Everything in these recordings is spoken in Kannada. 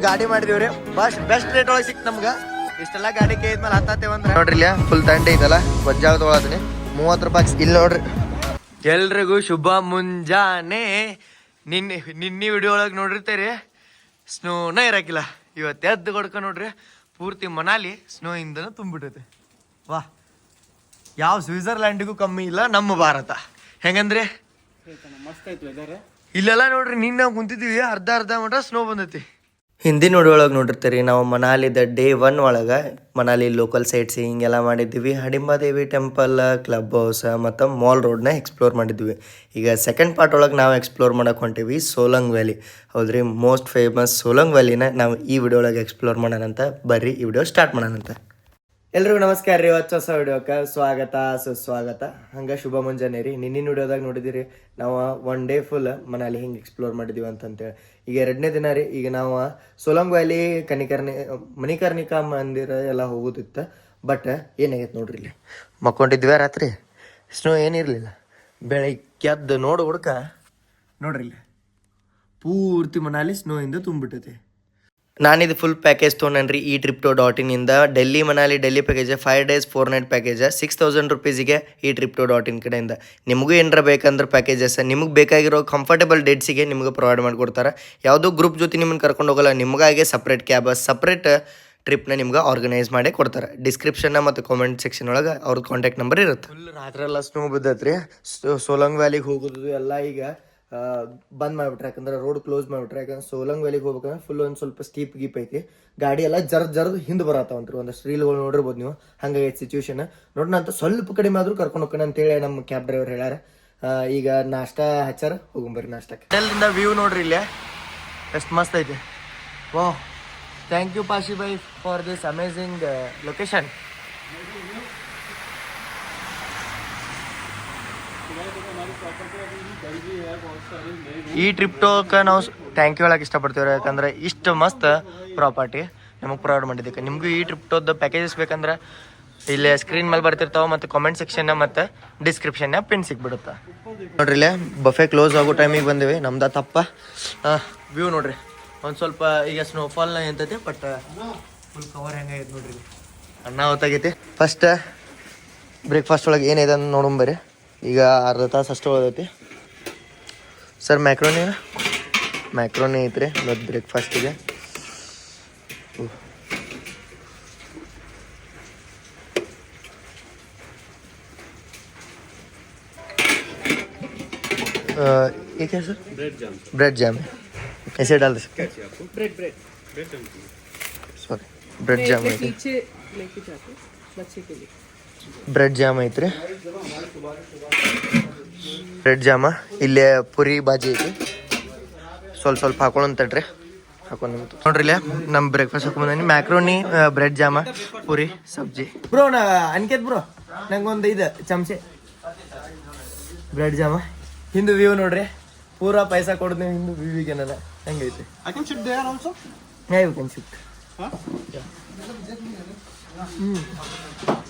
ಅದ ಗಾಡಿ ಮಾಡಿದೀವ್ರಿ. ಫಸ್ಟ್ ಬೆಸ್ಟ್ ರೇಟ್ ಒಳಗೆ ಸಿಕ್ತು ನಮ್ಗೆ. ಇಷ್ಟೆಲ್ಲ ಗಾಡಿ ಕೇಳಿದ್ಮೇಲೆ ಹತ್ತಾತೇವ ಅಂದ್ರೆ ನೋಡ್ರಿ ಇಲ್ಲ ಫುಲ್ ತಂಡೆ ಇದಲ್ಲ. ವಜ್ಜಾಗ ತೊಗೊಳತೀನಿ ಮೂವತ್ತು ರೂಪಾಯಿ ಇಲ್ಲಿ ನೋಡ್ರಿ. ಎಲ್ರಿಗೂ ಶುಭ ಮುಂಜಾನೆ. ನಿನ್ನೆ ನಿನ್ನೆ ವಿಡಿಯೋ ಒಳಗೆ ನೋಡಿರ್ತೀರಿ. ಸ್ನೋನ ಇರಕಿಲ್ಲ. ಇವತ್ತು ಎದ್ದು ಕೊಡ್ಕ ನೋಡ್ರಿ. ಪೂರ್ತಿ ಮನಾಲಿ ಸ್ನೋ ಇಂದನ ತುಂಬಿಟ್ಟೈತೆ ವಾ. ಯಾವ ಸ್ವಿಟ್ಜರ್ಲ್ಯಾಂಡಿಗೂ ಕಮ್ಮಿ ಇಲ್ಲ ನಮ್ಮ ಭಾರತ. ಹೆಂಗಂದ್ರೆ? ಇಲ್ಲೆಲ್ಲ ನೋಡ್ರಿ ನಿನ್ನ ನಾವು ಕುಂತಿದ್ದೀವಿ. ಅರ್ಧ ಅರ್ಧ ಮಟ್ಟ ಸ್ನೋ ಬಂದೈತಿ. ಹಿಂದಿನ ಒಳಗೆ ನೋಡಿರ್ತೀರಿ, ನಾವು ಮನಾಲಿದ ಡೇ ಒನ್ ಒಳಗೆ ಮನಾಲಿ ಲೋಕಲ್ ಸೈಟ್ ಸೀಯಿಂಗ್ ಎಲ್ಲ ಮಾಡಿದ್ದೀವಿ. ಹಡಿಂಬಾದೇವಿ ಟೆಂಪಲ್ ಕ್ಲಬ್ ಹೌಸ್ ಮತ್ತು ಮಾಲ್ ರೋಡ್ನ ಎಕ್ಸ್ಪ್ಲೋರ್ ಮಾಡಿದ್ವಿ ಈಗ ಸೆಕೆಂಡ್ ಪಾರ್ಟ್ ಒಳಗೆ ನಾವು ಎಕ್ಸ್ಪ್ಲೋರ್ ಮಾಡಕ್ಕೆ ಹೊಂಟೀವಿ ಸೋಲಂಗ್ ವ್ಯಾಲಿ ಹೌದ್ರಿ ಮೋಸ್ಟ್ ಫೇಮಸ್ ಸೋಲಂಗ್ ವ್ಯಾಲಿನ ನಾವು ಈ ವಿಡಿಯೋ ಒಳಗೆ ಎಕ್ಸ್ಪ್ಲೋರ್ ಮಾಡೋಣಂತ ಬರ್ರಿ, ಈ ವಿಡಿಯೋ ಸ್ಟಾರ್ಟ್ ಮಾಡೋಣಂತ ಎಲ್ರಿಗೂ ನಮಸ್ಕಾರ ರೀ ಹೊಸ ಹೊಸ ವಿಡಿಯೋಕ್ಕೆ ಸ್ವಾಗತ, ಸುಸ್ವಾಗತ. ಹಂಗೆ ಶುಭ ಮುಂಜಾನೆ ರೀ. ನಿನ್ನಿನ ವಿಡಿಯೋದಾಗ ನೋಡಿದಿರಿ, ನಾವು ಒನ್ ಡೇ ಫುಲ್ ಮನಾಲಿ ಹಿಂಗೆ ಎಕ್ಸ್ಪ್ಲೋರ್ ಮಾಡಿದ್ದೀವಿ ಅಂತಂತೇಳಿ. ಈಗ ಎರಡನೇ ದಿನ ರೀ ಈಗ ನಾವು ಸೋಲಂಗ್ ವ್ಯಾಲಿ ಕನಿಕರ್ಣಿ ಮಣಿಕರ್ಣಿಕಾ ಮಂದಿರ ಎಲ್ಲ ಹೋಗೋದಿತ್ತು ಬಟ್ ಏನಾಗೈತೆ ನೋಡ್ರಿ ಇಲ್ಲಿ? ಮಕ್ಕೊಂಡಿದ್ವಿ ರಾತ್ರಿ. ಸ್ನೋ ಏನಿರಲಿಲ್ಲ ಬೆಳಗ್ಗೆದ್ದು ನೋಡು ಹುಡ್ಕ. ನೋಡ್ರಿ ಇಲ್ಲಿ. ಪೂರ್ತಿ ಮನಾಲಿ ಸ್ನೋ ಇಂದ ತುಂಬಿಟ್ಟೈತಿ. ನಾನಿದು ಫುಲ್ ಪ್ಯಾಕೇಜ್ ತೊಗೊಂಡ್ರಿ ಈ ಟ್ರಿಪ್ ಟು ಡಾಟ್ ಇನ್ ಇಂದ Delhi Manali Delhi package five days four night package six thousand ರುಪೀಸಿಗೆ ಈ ಟ್ರಿಪ್ ಟು ಡಾಟ್ ಇನ್ ಕಡೆಯಿಂದ. ನಿಮಗೂ ಏನರ ಬೇಕಂದ್ರೆ ಪ್ಯಾಕೇಜಸ್ ನಿಮಗೆ ಬೇಕಾಗಿರೋ ಕಂಫರ್ಟೇಬಲ್ ಡೇಟ್ಸಿಗೆ ನಿಮಗೆ ಪ್ರೊವೈಡ್ ಮಾಡಿಕೊಡ್ತಾರೆ. ಯಾವುದೋ ಗ್ರೂಪ್ ಜೊತೆ ನಿಮ್ಮನ್ನು ಕರ್ಕೊಂಡು ಹೋಗಲ್ಲ, ನಿಮಗಾಗೆ ಸಪ್ರೇಟ್ ಕ್ಯಾಬ್ ಸಪ್ರೇಟ್ ಟ್ರಿಪ್ನ ನಿಮ್ಗೆ ಆರ್ಗನೈಸ್ ಮಾಡಿ ಕೊಡ್ತಾರೆ. ಡಿಸ್ಕ್ರಿಪ್ಷನ್ ಮತ್ತು ಕಾಮೆಂಟ್ ಸೆಕ್ಷನ್ ಒಳಗೆ ಅವ್ರದ್ದು ಕಾಂಟ್ಯಾಕ್ಟ್ ನಂಬರ್ ಇರುತ್ತೆ. ಫುಲ್ ರಾತ್ರಿ ಎಲ್ಲ ಸ್ನೋ ಬಿದ್ದೈತ್ರಿ. ಸೋಲಂಗ್ ವ್ಯಾಲಿಗೆ ಹೋಗೋದು, ಎಲ್ಲ ಈಗ ಬಂದ್ ಮಾಡ್ಬಿಟ್ರೆ, ಯಾಕಂದ್ರೆ ರೋಡ್ ಕ್ಲೋಸ್ ಮಾಡ್ಬಿಟ್ರೆ, ಯಾಕಂದ್ರೆ ಸೋಲಂಗ್ ವ್ಯಾಲಿಗೆ ಹೋಗ್ಬೇಕಂದ್ರೆ ಫುಲ್ ಒಂದು ಸ್ವಲ್ಪ ಸ್ಟೀಪ್ ಗೀಪ್ ಐತಿ. ಗಾಡಿ ಎಲ್ಲ ಜರ್ ಜರ್ದು ಹಿಂದೆ ಅಂತ ಒಂದಷ್ಟು ರೀಲ್ಗಳು ನೋಡಿರ್ಬೋದು ನೀವು. ಹಂಗಾಗೈತೆ ಸಿಚುವೇಶನ್ ನೋಡೋಣ ಅಂತ ಸ್ವಲ್ಪ ಕಡಿಮೆ ಆದ್ರೂ ಕರ್ಕೊಂಡು ಹೋಗೋಣ ಅಂತೇಳಿ ನಮ್ಮ ಕ್ಯಾಬ್ ಡ್ರೈವರ್ ಹೇಳ್ಯಾರ. ಈಗ ನಾಷ್ಟ ಹಚ್ಚಾರ ಹೋಗುಂಬರ್ರಿ ನಾಷ್ಟಕ್ಕೆ. ವ್ಯೂ ನೋಡ್ರಿ ಇಲ್ಲೇ? ಎಷ್ಟು ಮಸ್ತ್ ಐತಿ. ಓ thank you Pashi bhai for this amazing location ಈ ಟ್ರಿಪ್ ಟೋಕ ನಾವು ಥ್ಯಾಂಕ್ ಯು ಹೇಳಕ್ಕೆ ಇಷ್ಟಪಡ್ತೀವಿ ಯಾಕಂದ್ರೆ ಇಷ್ಟು ಮಸ್ತ್ ಪ್ರಾಪರ್ಟಿ ನಮಗೆ ಪ್ರೊವೈಡ್ ಮಾಡಿದ್ದಕ್ಕೆ. ನಿಮಗೂ ಈ ಟ್ರಿಪ್ ಟೋದ ಪ್ಯಾಕೇಜಸ್ ಬೇಕಂದ್ರೆ ಇಲ್ಲೇ ಸ್ಕ್ರೀನ್ ಮೇಲೆ ಬರ್ತಿರ್ತಾವೆ ಮತ್ತು ಕಾಮೆಂಟ್ ಸೆಕ್ಷನ್ ಮತ್ತು ಡಿಸ್ಕ್ರಿಪ್ಷನ್ ಪಿನ್ ಸಿಕ್ಬಿಡುತ್ತೆ ನೋಡ್ರಿ ಇಲ್ಲೇ ಬಫೆ ಕ್ಲೋಸ್ ಆಗೋ ಟೈಮಿಗೆ ಬಂದಿವಿ. ನಮ್ದು ತಪ್ಪ. ವ್ಯೂ ನೋಡ್ರಿ. ಒಂದು ಸ್ವಲ್ಪ ಈಗ ಸ್ನೋಫಾಲ್ನ ಎಂತೈತಿ ಬಟ್ ಫುಲ್ ಕವರ್ ಹೆಂಗೈತೆ ನೋಡ್ರಿ ಅಣ್ಣ ಹೊತ್ತಾಗೈತಿ. ಫಸ್ಟ್ ಬ್ರೇಕ್ಫಾಸ್ಟ್ ಒಳಗೆ ಏನಿದೆ ಅಂತ ನೋಡೋಣ ಈಗ ಅರ್ಧ ತಾಸು ಅಷ್ಟು ಉಳ್ದೈತಿ. ಸರ್ ಮ್ಯಾಕ್ರೋನಿ ಮ್ಯಾಕ್ರೋನಿ ಐತ್ರಿ ಮತ್ತು ಬ್ರೇಕ್ಫಾಸ್ಟಿಗೆ ये क्या sir bread jam bread jam है कैसे डाल दे सकते bread bread bread jam sorry bread jam मैं ಐತಿ पीछे लेके जाते बच्चे के लिए ಬ್ರೆಡ್ ಜಾಮ್ ಐತ್ರಿ ಬ್ರೆಡ್ ಜಾಮ. ಇಲ್ಲೇ ಪುರಿ ಬಾಜಿ ಐತಿ. ಸ್ವಲ್ಪ ಸ್ವಲ್ಪ ಹಾಕೊಂಡು ತಡ್ರಿ. ಹಾಕೊಂಡು ನೋಡ್ರಿ ಇಲ್ಲ ನಮ್ಮ ಬ್ರೇಕ್ಫಾಸ್ಟ್ ಹಾಕೊಂಡ್ macaroni bread jam puri sabzi. Bro ನಾ ಅನ್ಕೇತ್ ಬ್ರೋ ನಂಗೊಂದು ಇದು ಚಮಚೆ. Bread jam. ಹಿಂದೂ ವ್ಯೂ ನೋಡ್ರಿ. ಪೂರಾ ಪೈಸಾ ಕೊಡ್ದು ಹಿಂದು ವ್ಯೂವಿಗೆ ಏನಲ್ಲ ಹೆಂಗೈತಿ I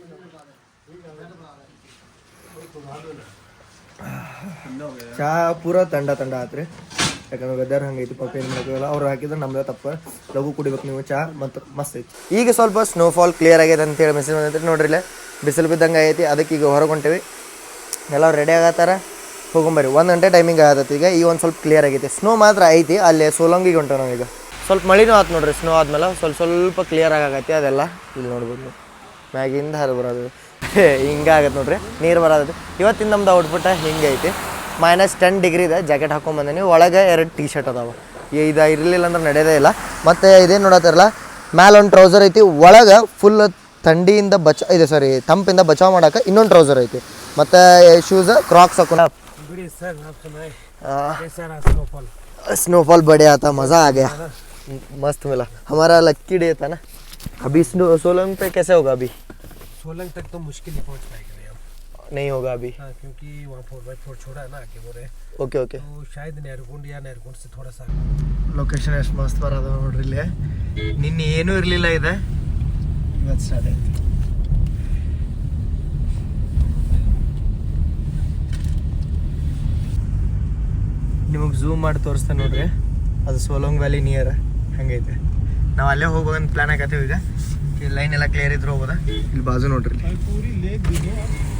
ಚಾ ಪೂರ ತಂಡ ತಂಡ ಆತ್ರಿ. ಯಾಕಂದ್ರೆ ವೆದರ್ ಹಂಗೈತಿ ಪಾಪ ಏನು ಮಾಡ್ತೀವಲ್ಲ ಅವ್ರು ಹಾಕಿದ್ರೆ ನಮ್ದೇ ತಪ್ಪ. ಲಘು ಕುಡಿಬೇಕು ನೀವು, ಚಾ ಮತ್ತು ಮಸ್ತ್ ಐತಿ. ಈಗ ಸ್ವಲ್ಪ ಸ್ನೋಫಾಲ್ ಕ್ಲಿಯರ್ ಆಗೈತೆ ಅಂತ ಹೇಳಿ ಮೆಸೇಜ್ ಬಂದೈತಿ ನೋಡ್ರಿಲ್ಲ ಬಿಸಿಲು ಬಿದ್ದಂಗೆ ಐತಿ ಅದಕ್ಕೆ ಈಗ ಹೊರಗೊಂಟಿವಿ. ಎಲ್ಲ ರೆಡಿ ಆಗತ್ತಾರ? ಹೋಗೊಂಬರಿ ಒಂದು ಗಂಟೆ ಟೈಮಿಂಗ್ ಆಗತ್ತೆ ಈಗ ಈಗ ಒಂದು ಸ್ವಲ್ಪ ಕ್ಲಿಯರ್ ಆಗೈತಿ. ಸ್ನೋ ಮಾತ್ರ ಐತಿ, ಅಲ್ಲಿ ಸೋಲಂಗಿಗೆ ಹೊಂಟ ನಾವು ಈಗ. ಸ್ವಲ್ಪ ಮಳಿನೂ ಆತು ನೋಡ್ರಿ ಸ್ನೋ ಆದ್ಮೇಲೆ. ಸ್ವಲ್ಪ ಸ್ವಲ್ಪ ಕ್ಲಿಯರ್ ಆಗೈತಿ, ಅದೆಲ್ಲ. ಇಲ್ಲಿ ನೋಡ್ಬೋದು ಮ್ಯಾಗಿಂದ ಹರಿದು ಬರೋದು. ಹಿಂಗಾಗತ್ತೆ ನೋಡ್ರಿ, ನೀರು ಬರೋದು. ಇವತ್ತಿನ ನಮ್ದು ಔಟ್ಪುಟ್ ಹಿಂಗೈತಿ. ಮೈನಸ್ ಟೆನ್ ಡಿಗ್ರಿ ಇದೆ ಜಾಕೆಟ್ ಹಾಕೊಂಬಂದಿನಿ ಒಳಗೆ ಎರಡು ಟಿ ಶರ್ಟ್ ಅದಾವ ಇದು ಇರಲಿಲ್ಲ ಅಂದ್ರೆ ನಡೆಯೋದೇ ಇಲ್ಲ ಮತ್ತು ಇದೇನು ನೋಡತ್ತಿರಲ್ಲ ಮ್ಯಾಲೆ ಒಂದು ಟ್ರೌಸರ್ ಐತಿ ಒಳಗೆ ಫುಲ್ ಥಂಡಿಯಿಂದ ಬಚ ಇದೆ ಸಾರಿ ತಂಪಿಂದ ಬಚಾವ್ ಮಾಡಕ್ಕೆ ಇನ್ನೊಂದು ಟ್ರೌಸರ್ ಐತಿ ಮತ್ತು ಶೂಸ್ ಕ್ರಾಕ್ಸ್ ಹಾಕೊಂಡ बिड़ी सर आप सुनाए कैसा रहा स्नोफॉल स्नोफॉल बढ़िया था मज़ा आ गया मस्त मिला हमारा लक्की डे था ना अभी स्नो सोलंग पे कैसे होगा अभी सोलंग तक तो मुश्किल ही पहुंच पाएंगे नहीं हम नहीं होगा अभी हाँ क्योंकि वहाँ फोर बाई फोर छोड़ा है ना आगे बोले ಓಕೆ ಓಕೆ तो शायद नेरकुंड या नेरकुंड से थोड़ा सा ಲೊಕೇಶನ್ ಎಷ್ಟು ಮಸ್ತ್ ಬರೋದು ನೋಡ್ರಿ ಇಲ್ಲಿ ನಿನ್ನೆ ಏನೂ ಇರಲಿಲ್ಲ ಇದೆ ಇವತ್ತು ಸ್ಟಾರ್ಟ್ ಆಯ್ತು ನಿಮಗೆ ಝೂಮ್ ಮಾಡಿ ತೋರಿಸ್ತೇನೆ ನೋಡ್ರಿ ಅದು ಸೋಲಂಗ್ ವ್ಯಾಲಿ ನಿಯರ್ ಹಂಗೈತೆ ನಾವು ಅಲ್ಲೇ ಹೋಗ್ಬೇಕಂತ ಪ್ಲಾನ್ ಆಗತ್ತೀವಿ ಈಗ ಈ ಲೈನ್ ಎಲ್ಲ ಕ್ಲಿಯರ್ ಇದ್ರೆ ಹೋಗೋದ ಇಲ್ಲಿ ಬಾಜು ನೋಡ್ರಿ ಇಲ್ಲಿ पूरी लेक देखो वाह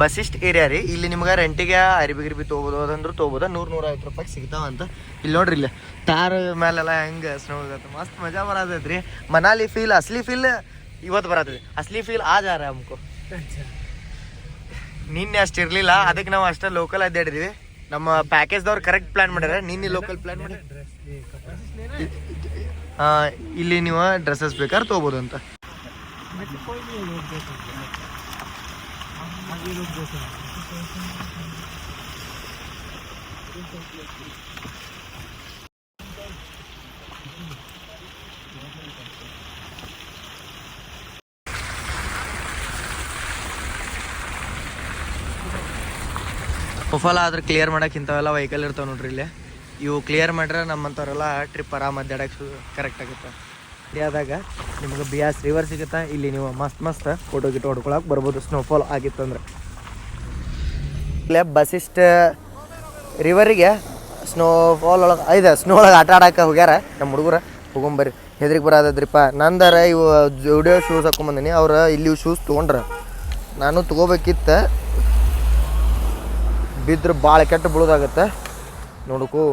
ಬಸಿಸ್ಟ್ ಏರಿಯಾ ರೀ. ಇಲ್ಲಿ ನಿಮ್ಗೆ ರೆಂಟಿಗೆ ಅರಿಬಿ ಗಿರಿಬಿ ತಗೋಬೋದು. ಅದಂದ್ರೆ ತೊಗೋಬೋದು. ನೂರು ನೂರೈವತ್ತು ರೂಪಾಯಿ ಸಿಗ್ತಾವ ಅಂತ. ಇಲ್ಲಿ ನೋಡ್ರಿ ಇಲ್ಲಿ ತಾರ ಮೇಲೆಲ್ಲ ಹೆಂಗೆ ಸ್ನೋ ಮಸ್ತ್ ಮಜಾ ಬರತೈತ್ರಿ ಮನಾಲಿ ಫೀಲ್ ಅಸ್ಲಿ ಫೀಲ್ ಇವತ್ತು ಬರತೈತಿ ಅಸ್ಲಿ ಫೀಲ್ ಆ ಜಾರ ಅಮ್ಕು. ನಿನ್ನೆ ಅಷ್ಟು ಇರಲಿಲ್ಲ. ಅದಕ್ಕೆ ನಾವು ಅಷ್ಟೇ ಲೋಕಲ್ ಅಡ್ಡಾಡಿದ್ವಿ ನಮ್ಮ ಪ್ಯಾಕೇಜ್ ಪ್ಯಾಕೇಜ್ದವ್ರು ಕರೆಕ್ಟ್ ಪ್ಲ್ಯಾನ್ ಮಾಡ್ಯಾರ ನಿನ್ನೆ ಲೋಕಲ್ ಪ್ಲ್ಯಾನ್ ಮಾಡಿ ಇಲ್ಲಿ ನೀವು ಡ್ರೆಸ್ಸಸ್ ಬೇಕಾದ್ರೆ ತೊಗೋಬೋದು ಅಂತ. आगे लोग देख सकते हैं ಪ್ರೊಫೈಲ್ ಆದ್ರೆ ಕ್ಲಿಯರ್ ಮಾಡಕ್ಕೆ ಇಂಥವೆಲ್ಲ ವೆಹಿಕಲ್ ಇರ್ತಾವೆ ನೋಡ್ರಿ ಇಲ್ಲಿ ಇವು ಕ್ಲಿಯರ್ ಮಾಡ್ರೆ ನಮ್ಮಂಥವ್ರೆಲ್ಲ ಟ್ರಿಪ್ ಆರಾಮ ಅಡ್ಡಾಡಕ್ಕೆ ಕರೆಕ್ಟ್ ಆಗುತ್ತೆ ಆದಾಗ ನಿಮಗೆ ಬಿಯಾಸ್ ರಿವರ್ ಸಿಗುತ್ತೆ? ಇಲ್ಲಿ ನೀವು ಮಸ್ತ್ ಮಸ್ತ್ ಫೋಟೋ ಗಿಟೋ ಹೊಡ್ಕೊಳಕ್ಕೆ ಬರ್ಬೋದು. ಸ್ನೋಫಾಲ್ ಆಗಿತ್ತಂದ್ರೆ. ಇಲ್ಲೇ ಬಸಿಸ್ಟ್ ರಿವರಿಗೆ ಸ್ನೋಫಾಲ್ ಒಳಗೆ, ಐದ ಸ್ನೋ ಒಳಗೆ ಆಟ ಆಡಕ್ಕೆ ಹೋಗ್ಯಾರ ನಮ್ಮ ಹುಡುಗರು. ಹೋಗೊಂಬರ್ರಿ ಹೆದ್ರಿಗೆ ಬರೋದ್ರಿಪ್ಪ ನಂದರ ಇವು ಜುಡಿಯೋ ಶೂಸ್ ಹಾಕೊಂಬಂದಿನಿ. ಅವ್ರು ಇಲ್ಲಿ ಶೂಸ್ ತೊಗೊಂಡ್ರ. ನಾನು ತೊಗೋಬೇಕಿತ್ತು. ಬಿದ್ರೆ ಭಾಳ ಕೆಟ್ಟ ಬೀಳೋದಾಗತ್ತೆ ನೋಡ್ಕೋ,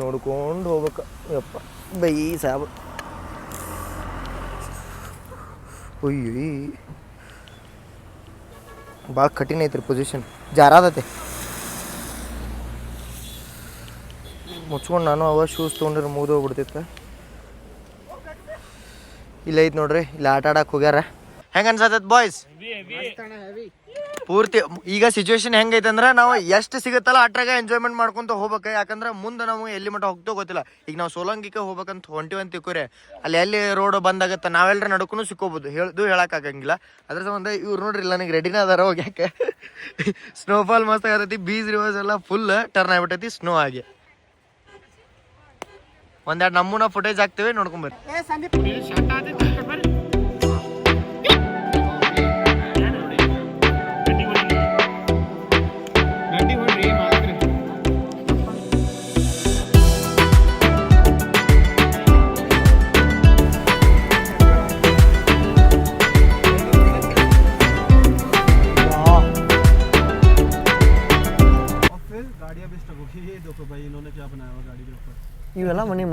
ನೋಡ್ಕೊಂಡು ಹೋಗ್ಬೇಕು. ಯಪ್ಪ, ಬೈ ಸಾಬ್. ಒಯ್ಯಿ ಭಾಳ ಕಠಿಣ ಐತ್ರಿ ಪೊಸಿಷನ್ ಜಾರಾದತೆ. ಮುಚ್ಕೊಂಡು ನಾನು ಅವ ಶೂಸ್ ತೊಗೊಂಡ್ರೆ ಮುಗ್ದು ಹೋಗ್ಬಿಡ್ತಿತ್ತು ಇಲ್ಲ ಐತೆ ನೋಡ್ರಿ, ಇಲ್ಲಿ ಆಟ ಆಡಕ್ಕೆ ಹೋಗ್ಯಾರ. ಹೆಂಗೆ ಅನ್ಸತ್ತದ ಬಾಯ್ಸ್ ಪೂರ್ತಿ ಈಗ ಸಿಚುವೇಶನ್ ಹೆಂಗೈತೆ ಅಂದ್ರೆ ನಾವು ಎಷ್ಟು ಸಿಗುತ್ತಲ್ಲ ಅಟ್ರಾಗ ಎಂಜಾಯ್ಮೆಂಟ್ ಮಾಡ್ಕೊಂತ ಹೋಗ್ಬೇಕು. ಯಾಕಂದ್ರೆ ಮುಂದೆ ನಾವು ಎಲ್ಲಿ ಮಟ್ಟ ಹೋಗ್ತೋ ಗೊತ್ತಿಲ್ಲ. ಈಗ ನಾವು ಸೋಲಂಗಿಗೆ ಹೋಗ್ಬೇಕಂತ ಹೊಂಟಿವಿ ಅಂತ ತಿಕ್ಕೋರೆ ಅಲ್ಲಿ ಎಲ್ಲಿ ರೋಡ್ ಬಂದಾಗತ್ತೆ ನಾವೆಲ್ಲರ ನಡ್ಕೊಂಡು ಸಿಕ್ಕೋಬೋದು. ಹೇಳ್ದು ಹೇಳಕ್ಕಾಗಂಗಿಲ್ಲ ಅದ್ರ ಸಂಬಂಧ ಇವ್ರು ನೋಡ್ರಿ ನನಗೆ ರೆಡಿನ ಅದಾರ ಹೋಗ್ಯಾಕೆ. ಸ್ನೋಫಾಲ್ ಮಸ್ತ್ ಆಗತೈತಿ ಬೀಚ್ ರಿವರ್ಸ್ ಎಲ್ಲ ಫುಲ್ ಟರ್ನ್ ಆಗ್ಬಿಟ್ಟೈತಿ ಸ್ನೋ ಆಗಿ. ಒಂದೆರಡು ನಮ್ಮೂನ ಫುಟೇಜ್ ಹಾಕ್ತೇವೆ ನೋಡ್ಕೊಂಬರ್ರಿ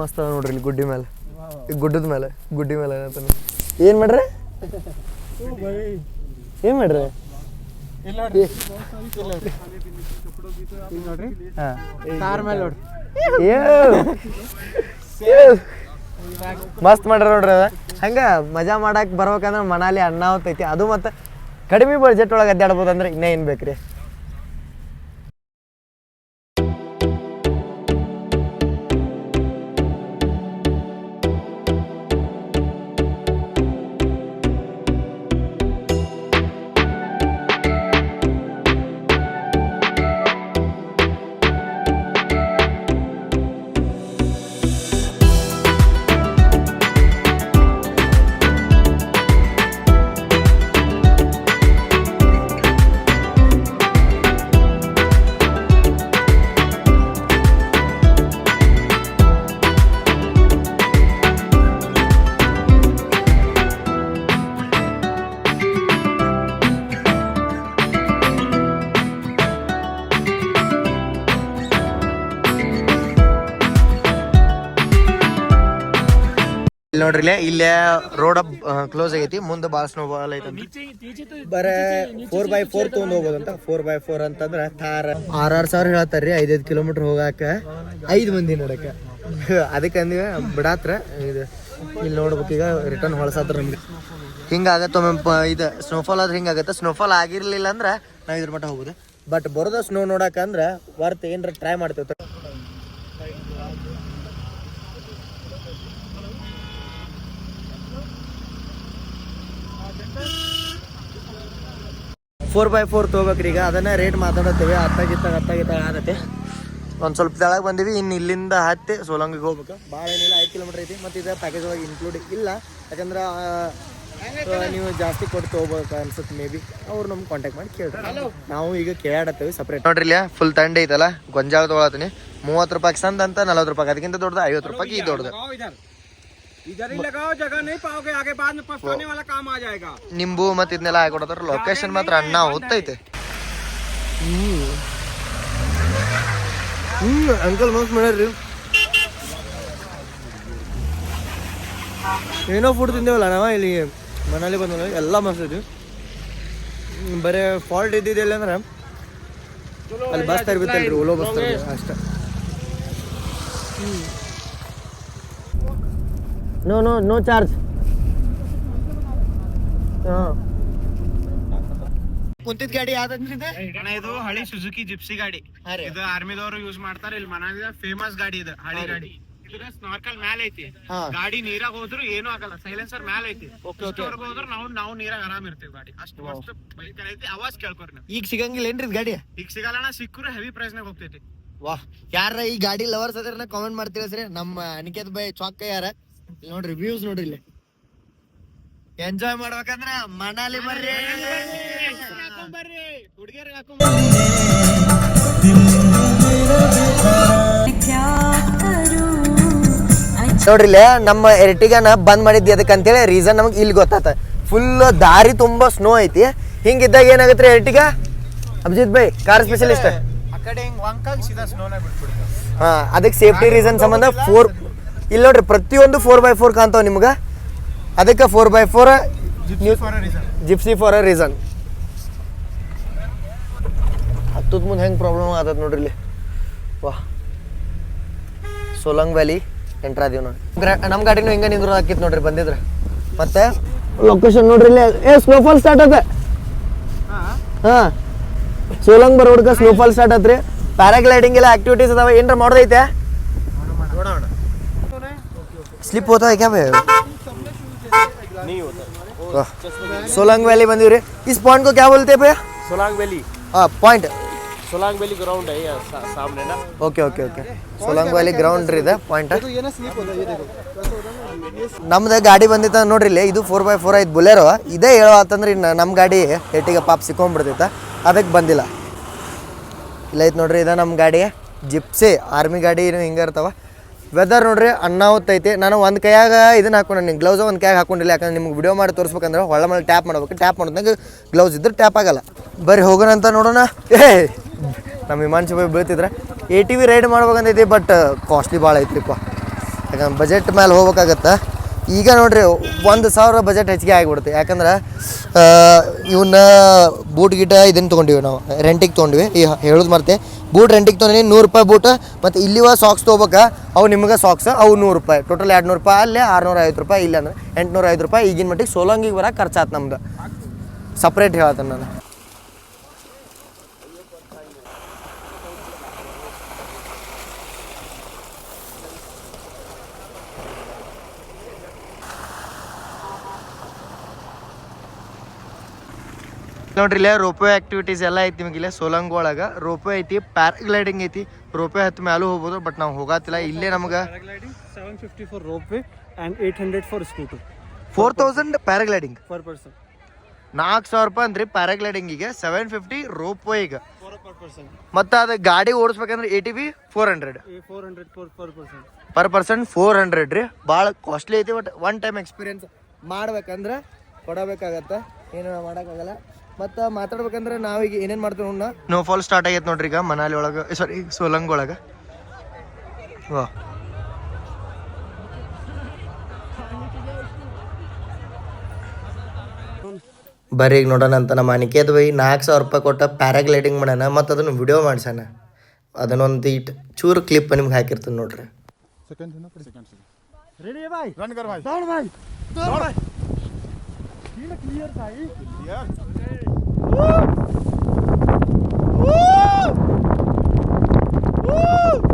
ಮಸ್ತ್ ಅದ ನೋಡ್ರಿ ಇಲ್ಲಿ ಗುಡ್ಡಿ ಮೇಲೆ. ಗುಡ್ಡದ ಮೇಲೆ ಗುಡ್ಡಿ ಮೇಲೆ ಏನಂತಾನೆ. ಏನು ಮಾಡ್ರಿ? ಏನು ಮಾಡ್ರಿ? ಮಸ್ತ್ ಮಾಡ್ರಿ ನೋಡ್ರಿ ಅದ. ಹಂಗ ಮಜಾ ಮಾಡಕ್ ಬರ್ಬೇಕಂದ್ರೆ ಮನಾಲಿ ಅಣ್ಣ ಹೊತ್ತೈತಿ ಅದು ಮತ್ತೆ ಕಡಿಮೆ ಬಜೆಟ್ ಒಳಗೆ ಅಡ್ಡಾಡ್ಬೋದು ಅಂದ್ರೆ ಇನ್ನೇ ಬೇಕ್ರಿ? ನೋಡ್ರಿ ಇಲ್ಲಿ ರೋಡ್ ಕ್ಲೋಸ್ ಆಗೈತಿ. ಮುಂದೆ ಬಾಲ್ ಸ್ನೋ ಬಾಲ್ ಐತಿ ಬರೇ ಫೋರ್ ಬೈ ಫೋರ್ ತೊಗೊಂಡ್ ಹೋಗೋದು ಅಂತ. ಫೋರ್ ಬೈ ಫೋರ್ ಅಂತಂದ್ರೆ ಥಾರ್ ಆರ್ ಆರ್ ಸಾವಿರ ಹೇಳ್ತಾರ್ರಿ, ಐದೈದು ಕಿಲೋಮೀಟರ್ ಹೋಗಾಕ. ಐದು ಮಂದಿ ನೋಡಕ್ಕೆ. ಅದಕ್ಕೆ ಅಂದಿವೆ, ಬಿಡಾತ್ರ. ಇದು, ಇಲ್ಲಿ ನೋಡ್ಬೇಕು, ಈಗ ರಿಟರ್ನ್ ಹೊಳಸಾತ್ರ ನಮ್ಗೆ. ಹಿಂಗಾಗತ್ತೆ ಇದು ಸ್ನೋಫಾಲ್ ಆದ್ರೆ ಹಿಂಗಾಗತ್ತೆ. ಸ್ನೋಫಾಲ್ ಆಗಿರಲಿಲ್ಲ ಅಂದ್ರೆ ನಾವು ಇದ್ರ ಮಟ್ಟ ಹೋಗೋದು ಬಟ್ ಬರೋದ ಸ್ನೋ ನೋಡಕ್ಕೆ ಅಂದ್ರೆ ವರ್ತ್ ಏನರ ಟ್ರೈ ಮಾಡ್ತೇವೆ. ಫೋರ್ ಬೈ ಫೋರ್ ತೊಗೋಬೇಕ್ರಿ. ಈಗ ಅದನ್ನು ರೇಟ್ ಮಾತಾಡತ್ತೇವೆ. ಹತ್ತಾಗಿತ್ತಾಗ ಹತ್ತಾಗಿತ್ತಾಗ ಆಗತ್ತೆ. ಒಂದು ಸ್ವಲ್ಪ ತೆಳಗೆ ಬಂದೀವಿ ಇನ್ನು ಇಲ್ಲಿಂದ ಹತ್ತಿ ಸೋಲಂಗಿಗೆ ಹೋಗ್ಬೇಕು. ಭಾಳ ಏನಿಲ್ಲ ಐದು ಕಿಲೋಮೀಟ್ರ್ ಐತಿ. ಮತ್ತು ಇದು ಪ್ಯಾಕೇಜ್ ಒಳಗೆ ಇನ್ಕ್ಲೂಡ್ ಇಲ್ಲ. ಯಾಕಂದ್ರೆ ನೀವು ಜಾಸ್ತಿ ಕೊಟ್ಟು ತೊಗೋಬೇಕು ಅನ್ಸುತ್ತೆ ಮೇ ಬಿ ಅವ್ರು ನಮ್ಗೆ ಕಾಂಟ್ಯಾಕ್ಟ್ ಮಾಡಿ ಕೇಳ್ತಾರೆ ನಾವು ಈಗ ಕೇಳಾಡತ್ತೇವೆ ಸಪ್ರೇಟ್ ನೋಡ್ರಿ ಇಲ್ಲ ಫುಲ್ ತಂಡ ಐತಲ್ಲ. ಗೊಂಜಾಳ ತೊಗೊಳತ್ತೀನಿ ಮೂವತ್ತು ರೂಪಾಯಿ ಸಂದ ಅಂತ ನಲ್ವತ್ತು ರೂಪಾಯಿ ಅದಕ್ಕಿಂತ ದೊಡ್ಡದು ಐವತ್ತು ರೂಪಾಯಿ ಈ ದೊಡ್ಡದು. इधर इधर ही लगाओ जगह नहीं पाओगे आगे बाद में पछताने वाला काम आ जाएगा ನಿಂಬು ಮತ್ತು ಇದನ್ನೆಲ್ಲ ಹಾಕೊಡತ್ತಾರ ಲೊಕೇಶನ್ ಮಾತ್ರ ಅನ್ನ ಹೊತ್ತೈತೆ ಹ್ಞೂ ಅಂಕಲ್ ಮಸ್ತ್ ಮಾಡ್ಯಾರ್ರಿ ಏನೋ ಫುಡ್ ತಿಂದೇವಲ್ಲ ನಾವ ಇಲ್ಲಿ ಮನಾಲಿ ಬಂದ ಎಲ್ಲ ಮಸ್ತ್ ಐತಿ ಹ್ಮ್, ಬರೇ ಫಾಲ್ಟ್ ಇದ್ದಿದ್ದಿಲ್ಲ ಅಂದ್ರೆ ಅಲ್ಲಿ ಬಸ್ ತರ್ಬಿತ್ತಲ್ರಿ ಓಲೋ ಬಸ್ ತರ್bi ಅಷ್ಟೇ ನೋ ನೋ ನೋ ಚಾರ್ಜ್ ಹಾಂ. ಕುಂತಿದ್ ಗಾಡಿ ಯಾವ್ದಂದ್ರಿ ಇದು ಅಣ್ಣ ಇದು ಹಳಿ ಸುಜುಕಿ ಜಿಪ್ಸಿ ಗಾಡಿ. ಇದು ಆರ್ಮಿದವರು ಯೂಸ್ ಮಾಡ್ತಾರೆ. ಇಲ್ಲಿ ಮನಾಲಿ ಫೇಮಸ್ ಗಾಡಿ ಇದು ಹಳಿ ಗಾಡಿ. ಇದ್ರ ಸ್ನಾರ್ಕಲ್ ಮ್ಯಾಲ ಐತಿ. ಗಾಡಿ ನೀರಾಗ ಹೋದ್ರು ಏನು ಆಗಲ್ಲ. ಸೈಲೆನ್ಸರ್ ಮ್ಯಾಲ ಐತಿ. ಅಷ್ಟವರೆಗೂ ಹೋದ್ರು ನಾವು ನಾವು ನೀರಾಗ ಆರಾಮ್ ಇರ್ತೀವಿ ಗಾಡಿ. ಅಷ್ಟು ಭಯಂಕರ ಐತಿ. ಅವಾಜ್ ಕೇಳ್ಕೊರಿ ನೀವು. ಈಗ ಸಿಗಂಗಿಲ್ಲ ಏನ್ರಿ ಗಾಡಿ? ಈಗ ಸಿಗಲ್ಲ ಅಣ್ಣ ಸಿಕ್ಕರು ಹೆವಿ ಪ್ರೈಸ್ ನಾಗ ಹೋಗ್ತೈತಿ. ವಾಹ್. ಯಾರ ಈ ಗಾಡಿ ಲವರ್ಸ್ ಅದ್ರ ಕಾಮೆಂಟ್ ಮಾಡ್ತೀರ ಸರಿ? ನಮ್ಮ ಅನಿಕೇತ್ ಬೈ ಚಾಕ್ ಯಾರ? ನೋಡ್ರಿ ವ್ಯೂಸ್ ನೋಡ್ರಿ ಇಲ್ಲಿ. ಎಂಜಾಯ್ ಮಾಡ್ಬೇಕಂದ್ರ ಮನಾಲಿ ಬರ್ರಿ. ನೋಡ್ರಿ ನೋಡ್ರಿಲ್ಲ ನಮ್ಮ ಎರಟಿಗನ ಬಂದ್ ಮಾಡಿದ್ದಿ ಅದಕ್ಕಂತೇಳಿ ರೀಸನ್ ನಮಗೆ ಇಲ್ಲಿ ಗೊತ್ತಾತ. ಫುಲ್ ದಾರಿ ತುಂಬಾ ಸ್ನೋ ಐತಿ. ಹಿಂಗಿದ್ದಾಗ ಏನಾಗುತ್ತೆ Ertiga Abhijit by car specialist ಹಾ ಅದಕ್ಕೆ ಸೇಫ್ಟಿ ರೀಸನ್ ಸಂಬಂಧ ಫೋರ್ ಇಲ್ಲಿ ನೋಡ್ರಿ ಪ್ರತಿಯೊಂದು ಫೋರ್ ಬೈ ಫೋರ್ ಕಾಣ್ತಾವ ನಿಮ್ಗೆ? ಅದಕ್ಕೆ four by four Gypsy for a reason ಹತ್ತದ ಮುಂದೆ ಹೆಂಗೆ ಪ್ರಾಬ್ಲಮ್ ಆಗತ್ತೆ ನೋಡ್ರಿ ಇಲ್ಲಿ. ವಾ ಸೋಲಂಗ್ ವ್ಯಾಲಿ ಎಂಟ್ರ್ ಆದೀವಿ ನೋಡಿ ನಮ್ಮ ಗಾಡಿನೂ ಹಿಂಗೆ ನಿಂದ್ರು ಹಾಕಿತ್ತು ನೋಡ್ರಿ ಬಂದಿದ್ರೆ. ಮತ್ತೆ? ಲೊಕೇಶನ್ ನೋಡ್ರಿ ಇಲ್ಲಿ. ಏ ಸ್ನೋಫಾಲ್ ಸ್ಟಾರ್ಟ್ ಆತ. ಹಾಂ. ಸೋಲಂಗ್ ಬರೋಡ್ಕ ಸ್ನೋಫಾಲ್ ಸ್ಟಾರ್ಟ್ ಆತ್ರಿ. ಪ್ಯಾರಾಗ್ಲೈಡಿಂಗ್ ಎಲ್ಲ ಆಕ್ಟಿವಿಟೀಸ್ ಅದಾವ. ಏನ್ರ ಮಾಡೋದೈತೆ? ಸ್ಲಿಪ್ ಹೋತಾ ಕ್ಯಾ ಭಯ वाह सोलंग वैली बंदी हुई इस पॉइंट को क्या बोलते हैं भैया सोलांग वैली हाँ पॉइंट सोलांग वैली ग्राउंड है यहाँ सा, सामने ना okay okay okay Solang valley ground ಇದೆ ಪಾಯಿಂಟ್ ನಮ್ದು ಗಾಡಿ ಬಂದಿತ್ತ ನೋಡ್ರಿ ಇಲ್ಲಿ ಇದು ಫೋರ್ ಬೈ ಫೋರ್ ಐದು ಬುಲೆರೋ ಇದೇ ಹೇಳೋ ಆತಂದ್ರೆ ಇನ್ನು ನಮ್ಮ ಗಾಡಿ ಎಟ್ಟಿಗೆ ಪಾಪ್ ಸಿಕ್ಕೊಂಡ್ಬಿಡ್ತೈತ ಅದಕ್ಕೆ ಬಂದಿಲ್ಲ ಇಲ್ಲ ಐತೆ ನೋಡ್ರಿ ಇದ ನಮ್ಮ ಗಾಡಿ ಜಿಪ್ಸಿ ಆರ್ಮಿ ಗಾಡಿ ಹಿಂಗೆ ಇರ್ತಾವ ವೆದರ್ ನೋಡ್ರಿ ಅನ್ನಾವತ್ತೈತಿ ನಾನು ಒಂದು ಕೈಯಾಗ ಇದನ್ನ ಹಾಕೊಂಡು ಗ್ಲೌಸ್ ಒಂದು ಕೈಯಾಗ ಹಾಕೊಂಡಿಲ್ಲ. ಯಾಕಂದ್ರೆ ನಿಮ್ಗೆ ವಿಡಿಯೋ ಮಾಡಿ ತೋರಿಸ್ಬೇಕಂದ್ರೆ ಹೊಳ್ಳ ಮೇಲೆ ಟ್ಯಾಪ್ ಮಾಡ್ಬೇಕು. ಟ್ಯಾಪ್ ಮಾಡೋದಂಗೆ ಗ್ಲೌಸ್ ಇದ್ರೆ ಟ್ಯಾಪ್ ಆಗಲ್ಲ. ಬರೀ ಹೋಗೋಣ ಅಂತ ನೋಡೋಣ. ಏ, ನಮ್ಮ ಹಿಮಾಂಶು ಬೈ ಬೀಳ್ತಿದ್ರೆ. ಎ ಟಿ ವಿ ರೈಡ್ ಮಾಡ್ಬೇಕಂದೈತಿ ಬಟ್ ಕಾಸ್ಟ್ಲಿ ಭಾಳ ಐತ್ರಿಪ್ಪ. ಯಾಕಂದ್ರೆ ಬಜೆಟ್ ಮೇಲೆ ಹೋಗ್ಬೇಕಾಗತ್ತೆ. ಈಗ ನೋಡ್ರಿ ಒಂದು ಸಾವಿರ ಬಜೆಟ್ ಹೆಚ್ಚಿಗೆ ಆಗಿಬಿಡುತ್ತೆ. ಯಾಕಂದ್ರೆ ಇವನ್ನ ಬೂಟ್ ಗಿಟ ಇದನ್ನು ತೊಗೊಂಡಿವಿ ನಾವು. ರೆಂಟಿಗೆ ತೊಗೊಂಡ್ವಿ. ಈ ಹೇಳೋದು ಮರ್ತೆ ಬೂಟ್ ರೆಂಟಿಗೆ ತೊಗೊಂಡಿನಿ, ನೂರು ರೂಪಾಯಿ ಬೂಟ್. ಮತ್ತು ಇಲ್ಲಿವ ಸಾಕ್ಸ್ ತೊಗೋಬೇಕು, ಅವು ನಿಮಗೆ ಸಾಕ್ಸ್ ಅವು ನೂರು ರೂಪಾಯಿ. ಟೋಟಲ್ ಎರಡು ನೂರು ರೂಪಾಯಿ ಅಲ್ಲೇ ಆರುನೂರ ಐವತ್ತು ರೂಪಾಯಿ ಇಲ್ಲ ಅಂದ್ರೆ ಎಂಟುನೂರ ಐವತ್ತು ರೂಪಾಯಿ ಈಗಿನ ಮಟ್ಟಿಗೆ ಸೋಲಂಗಿಗೆ ಬರೋಕೆ ಖರ್ಚಾತು ನಮ್ದು. ಸಪ್ರೇಟ್ ಹೇಳ್ತೇನೆ ನಾನು. ನೋಡ್ರಿ ಇಲ್ಲೇ ರೋಪೇ ಆ್ಯಕ್ಟಿವಿಟೀಸ್ ಎಲ್ಲ ಐತಿ ನಿಮಗೆ ಇಲ್ಲೇ ಸೋಲಂಗ್ ಒಳಗೆ. ರೋಪೇ ಐತಿ ಪ್ಯಾರಾಗ್ಲೈಡಿಂಗ್ ಐತಿ. ರೋಪೇ ಹತ್ತು ಮ್ಯಾಲೂ ಹೋಗ್ಬೋದು ಬಟ್ ನಾವು ಹೋಗತ್ತಿಲ್ಲ ಇಲ್ಲೇ ನಮ್ಗೆ seven fifty and for scooter four thousand paragliding four person ನಾಲ್ಕು ಸಾವಿರ ರೂಪಾಯಿ ಅಂದ್ರಿ ಪ್ಯಾರಾಗ್ಲೈಡಿಂಗಿಗೆ ಸೆವೆನ್ ಫಿಫ್ಟಿ ರೋಪ್ ಈಗ. ಮತ್ತೆ ಅದು ಗಾಡಿ ಓಡಿಸ್ಬೇಕಂದ್ರೆ A T B four hundred per person four hundred ರೀ. ಭಾಳ ಕಾಸ್ಟ್ಲಿ ಐತಿ ಬಟ್ ಒನ್ ಟೈಮ್ ಎಕ್ಸ್ಪೀರಿಯನ್ಸ್ ಮಾಡ್ಬೇಕಂದ್ರೆ ಕೊಡಬೇಕಾಗತ್ತೆ. ಏನು ಮಾಡೋಕ್ಕಾಗಲ್ಲ. ಮತ್ತು ಮಾತಾಡ್ಬೇಕಂದ್ರೆ ನಾವೀಗ ಏನೇನ್ ಮಾಡ್ತೀವಿ ನೋಡ ನೋ? ಫಾಲ್ ಸ್ಟಾರ್ಟ್ ಆಗೈತೆ ನೋಡ್ರಿ ಈಗ ಮನಾಲಿ ಒಳಗ ಸಾರಿ ಸೋಲಂಗ್ ಒಳಗ. ವಾ. ಬರ್ರಿ ಈಗ ನೋಡೋಣ ಅಂತ ನಮ್ಮ ಅನಿಕೇದ್ ಬೈ. ನಾಲ್ಕು ಸಾವಿರ ರೂಪಾಯಿ ಕೊಟ್ಟ ಪ್ಯಾರಾಗ್ಲೈಡಿಂಗ್ ಮಾಡೋಣ ಮತ್ತು ಅದನ್ನು ವಿಡಿಯೋ ಮಾಡ್ಸೋಣ. ಅದನ್ನೊಂದು ಇಟ್ ಚೂರು ಕ್ಲಿಪ್ ನಿಮ್ಗೆ ಹಾಕಿರ್ತೀನಿ ನೋಡ್ರಿ. Clear Woo! Woo! Woo!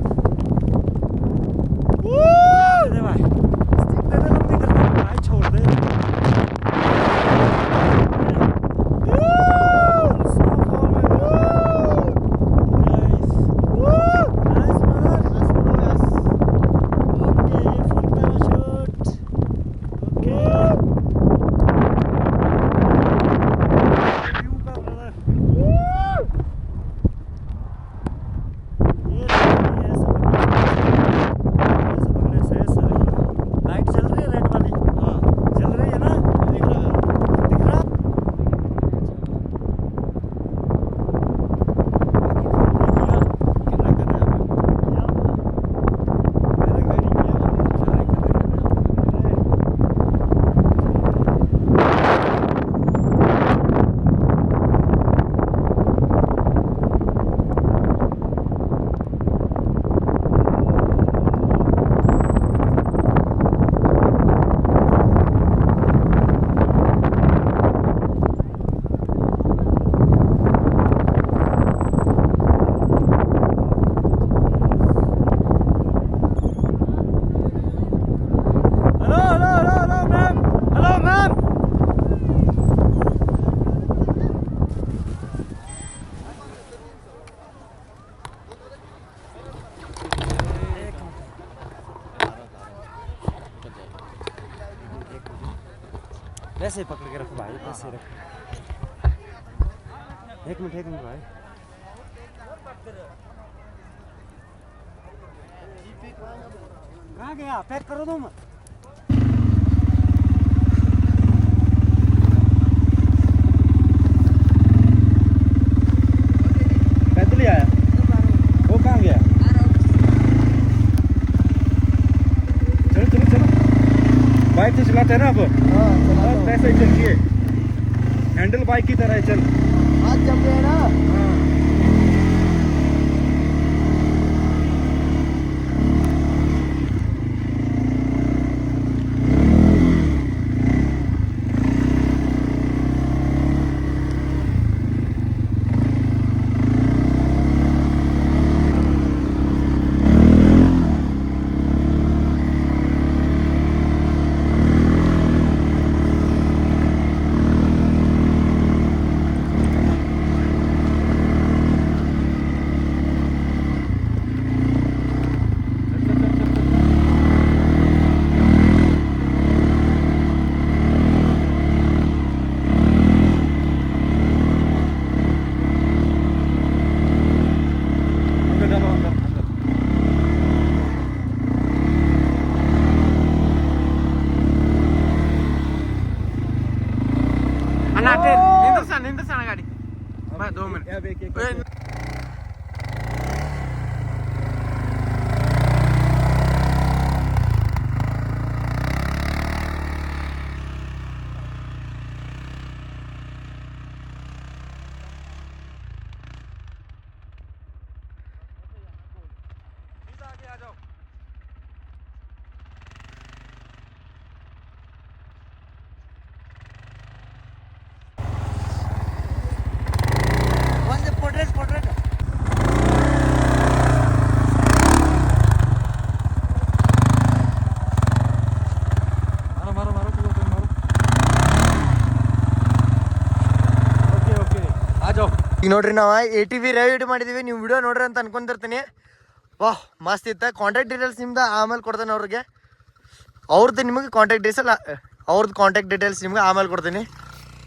ही पकड़ के रखो भाई ऐसे रखो। एक मिनट एक मिनट भाई। कहाँ गया? पैक करो तुम बाइक तो चलाते हैं ना अब बस ऐसे ही चलिए हैंडल बाइक की तरह है चल आज जब ना ਵੇਖ ਕੇ ਓਏ ಈಗ ನೋಡ್ರಿ ನಾವು ಎ ಟಿ ವಿ ರೈಡ್ ಮಾಡಿದೀವಿ ನೀವು ವಿಡಿಯೋ ನೋಡ್ರಿ ಅಂತ ಅನ್ಕೊಂಡಿರ್ತೀನಿ ವಾಹ್ ಮಸ್ತ್ ಇತ್ತ. ಕಾಂಟ್ಯಾಕ್ಟ್ ಡೀಟೇಲ್ಸ್ ನಿಮ್ದು ಆಮೇಲೆ ಕೊಡ್ತೇನೆ ಅವ್ರಿಗೆ. ಅವ್ರದ್ದು ನಿಮಗೆ ಕಾಂಟ್ಯಾಕ್ಟ್ ಡೀಟೇಲ್ಸ್ ಅವ್ರದ್ದು ಕಾಂಟ್ಯಾಕ್ಟ್ ಡೀಟೇಲ್ಸ್ ನಿಮ್ಗೆ ಆಮೇಲೆ ಕೊಡ್ತೀನಿ.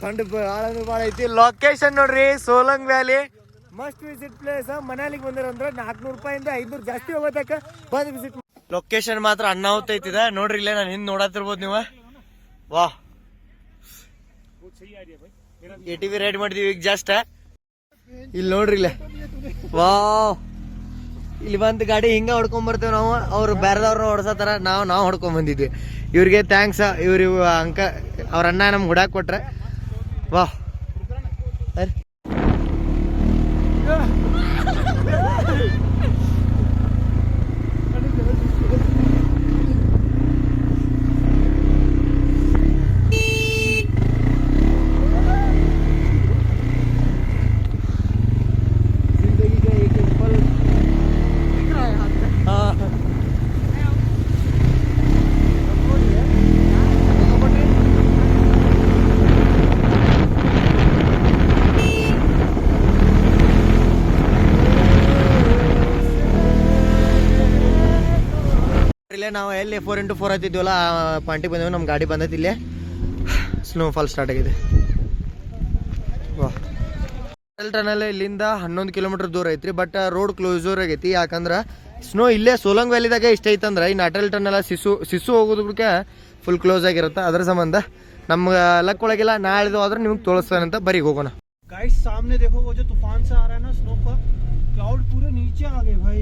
ಕಂಡು ಭಾಳ ಭಾಳ ಐತಿ. ಲೊಕೇಶನ್ ನೋಡ್ರಿ Solang valley must visit place ಮನಾಲಿಗೆ ಬಂದಿರಂದ್ರೆ ನಾಲ್ಕುನೂರು ರೂಪಾಯಿಂದ ಐದ್ನೂರು ಜಾಸ್ತಿ ಹೋಗೋದಕ್ಕೆ ಬಂದು ವಿಸಿಟ್ ಲೊಕೇಶನ್ ಮಾತ್ರ ಅನ್ನಾಹುತ ಐತಿದೆ. ನೋಡ್ರಿ ಇಲ್ಲೇ ನಾನು ಹಿಂದೆ ನೋಡತ್ತಿರ್ಬೋದು ನೀವು. ವಾಹ್. ಎ ಟಿ ವಿ ರೈಡ್ ಮಾಡಿದೀವಿ ಈಗ ಜಸ್ಟ್ ಇಲ್ಲಿ ನೋಡ್ರಿ ಇಲ್ಲ. ವಾಹ್ ಇಲ್ಲಿ ಬಂದು ಗಾಡಿ ಹಿಂಗ ಹೊಡ್ಕೊಂಡ್ ಬರ್ತೇವೆ ನಾವು. ಅವ್ರು ಬೇರೆದವ್ರನ್ನ ಹೊಡ್ಸತ್ತಾರ ನಾವು ನಾವು ಹೊಡ್ಕೊಂಡ್ ಬಂದಿದ್ವಿ. ಇವ್ರಿಗೆ ಥ್ಯಾಂಕ್ಸ್ ಇವ್ರು ಅಂಕ ಅವ್ರ ಅಣ್ಣ ನಮ್ಗೆ ಹುಡಾಕ್ ಕೊಟ್ರೆ. ವಾ ಇಲ್ಲೇ ನಾವು ಎಲ್ಲಿ ಫೋರ್ ಇಂಟು ಫೋರ್ ಹತ್ತಿದ್ವಲ್ಲ ಆ ಪಾಯಿಂಟಿಗೆ ಬಂದೇವೆ ನಮ್ಮ ಗಾಡಿ ಬಂದೈತಿ ಇಲ್ಲೇ ಸ್ನೋಫಾಲ್ ಸ್ಟಾರ್ಟ್ ಆಗಿದೆ ವಾ ಅಟಲ್ ಟನಲ್ ಇಲ್ಲಿಂದ ಹನ್ನೊಂದು ಕಿಲೋಮೀಟರ್ ದೂರ ಐತ್ರಿ ಬಟ್ ರೋಡ್ ಕ್ಲೋಸೂರ್ ಆಗೈತಿ ಯಾಕಂದ್ರೆ ಸ್ನೋ ಇಲ್ಲೇ ಸೋಲಂಗ್ ವ್ಯಾಲಿದಾಗ ಇಷ್ಟ ಐತಂದ್ರೆ ಇನ್ನು ಅಟಲ್ ಟನಲ್ ಸಿಸು ಸಿಸು ಹೋಗೋದಕ್ಕೆ ಫುಲ್ ಕ್ಲೋಸ್ ಆಗಿರುತ್ತೆ ಅದ್ರ ಸಂಬಂಧ ನಮ್ಮ ಲಕ್ ಒಳಗೆಲ್ಲ ನಾಳಿದು ಆದ್ರೆ ನಿಮ್ಗೆ ತೋರಿಸ್ತಾನಂತ ಬರೀ ಹೋಗೋಣ गाइस सामने देखो वो जो तूफान से आ रहा है ना स्नो का क्लाउड पूरे नीचे आ गए भाई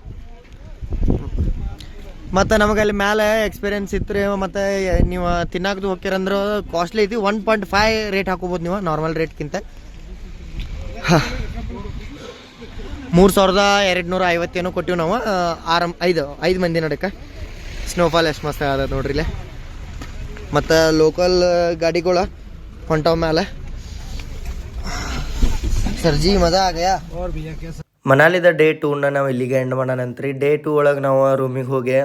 ಮತ್ತು ನಮಗೆ ಅಲ್ಲಿ ಮೇಲೆ ಎಕ್ಸ್ಪೀರಿಯನ್ಸ್ ಇತ್ತು ರೀ ಮತ್ತು ನೀವು ತಿನ್ನಾಕದು ಹೋಗ್ತೀರಂದ್ರೆ ಕಾಸ್ಟ್ಲಿ ಐತಿ ಒನ್ ಪಾಯಿಂಟ್ ಫೈ ರೇಟ್ ಹಾಕೋಬೋದು ನೀವು ನಾರ್ಮಲ್ ರೇಟ್ಗಿಂತ ಮೂರು ಸಾವಿರದ ಎರಡು ನೂರ ಐವತ್ತೇನೋ ಕೊಟ್ಟಿವಿ ನಾವು ಆರಾಮ್ ಐದು ಐದು ಮಂದಿ ನಡಕ್ಕೆ ಸ್ನೋಫಾಲ್ ಎಷ್ಟು ಮಸ್ತ್ ಅದ ನೋಡ್ರಿ ಇಲ್ಲೇ. ಮತ್ತು ಲೋಕಲ್ ಗಾಡಿಗಳು ಹೊಂಟವ ಮೇಲೆ ಸರ್ಜಿ ಮಜಾ ಆಗ್ಯಾ ಮನಾಲಿದ ಡೇ ಟೂನ ನಾವು ಇಲ್ಲಿಗೆ ಎಂಡ್ ಮಾಡೋಣಂತ್ರಿ ಡೇ ಟೂ ಒಳಗೆ ನಾವು ರೂಮಿಗೆ ಹೋಗಿ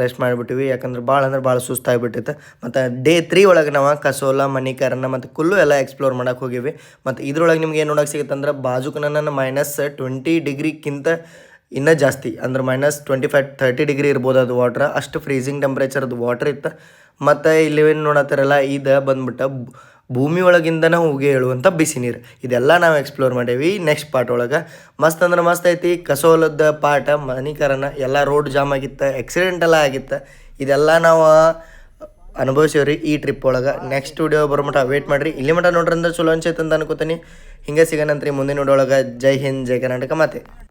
ರೆಸ್ಟ್ ಮಾಡಿಬಿಟ್ಟಿವಿ. ಯಾಕಂದ್ರೆ ಭಾಳ ಅಂದ್ರೆ ಭಾಳ ಸುಸ್ತಾಗಿಬಿಟ್ಟಿತ್ತು. ಮತ್ತು ಡೇ ತ್ರೀ ಒಳಗೆ ನಾವು ಕಸೋಲ, ಮಣಿಕರಣ ಮತ್ತು ಕುಲ್ಲು ಎಲ್ಲ ಎಕ್ಸ್ಪ್ಲೋರ್ ಮಾಡಕ್ಕೆ ಹೋಗಿವಿ. ಮತ್ತು ಇದ್ರೊಳಗೆ ನಿಮ್ಗೆ ಏನು ನೋಡೋಕೆ ಸಿಗುತ್ತೆ ಅಂದ್ರೆ ನನ್ನ ಮೈನಸ್ ಟ್ವೆಂಟಿ ಡಿಗ್ರಿಕ್ಕಿಂತ ಇನ್ನೂ ಜಾಸ್ತಿ. ಅಂದ್ರೆ minus twenty five thirty degree ಇರ್ಬೋದು ಅದು ವಾಟ್ರ್ ಅಷ್ಟು ಫ್ರೀಸಿಂಗ್ ಟೆಂಪ್ರೇಚರ್ದು ವಾಟ್ರ್ ಇತ್ತು. ಮತ್ತು ಇಲ್ಲಿ ಏನು ನೋಡತ್ತಾರಲ್ಲ ಇದು ಬಂದ್ಬಿಟ್ಟು ಭೂಮಿ ಒಳಗಿಂದನ ಹೋಗಿ ಹೇಳುವಂಥ ಬಿಸಿ ನೀರು. ಇದೆಲ್ಲ ನಾವು ಎಕ್ಸ್ಪ್ಲೋರ್ ಮಾಡೇವಿ ನೆಕ್ಸ್ಟ್ ಪಾರ್ಟ್ ಒಳಗೆ. ಮಸ್ತ್ ಅಂದ್ರೆ ಮಸ್ತ್ ಐತಿ. ಕಸೋಲದ ಪಾಠ ಮನೀಕರಣ ಎಲ್ಲ ರೋಡ್ ಜಾಮ್ ಆಗಿತ್ತು ಆಕ್ಸಿಡೆಂಟ್ ಎಲ್ಲ ಆಗಿತ್ತು. ಇದೆಲ್ಲ ನಾವು ಅನುಭವಿಸೇವ್ರಿ ಈ ಟ್ರಿಪ್ ಒಳಗೆ. ನೆಕ್ಸ್ಟ್ ವಿಡಿಯೋ ಬರೋ ಮಟ್ಟ ವೇಟ್ ಮಾಡಿರಿ. ಇಲ್ಲಿ ಮಟ್ಟ ನೋಡ್ರಿ ಅಂದ್ರೆ ಚಲೋ ಅನ್ಸೈತೆ ಅಂತ ಅನ್ಕೋತೀನಿ. ಹಿಂಗೆ ಸಿಗೋಣಂತ್ರಿ ಮುಂದಿನ ವಿಡಿಯೋ ಒಳಗೆ. ಜೈ ಹಿಂದ್, ಜೈ ಕರ್ನಾಟಕ ಮಾತೆ.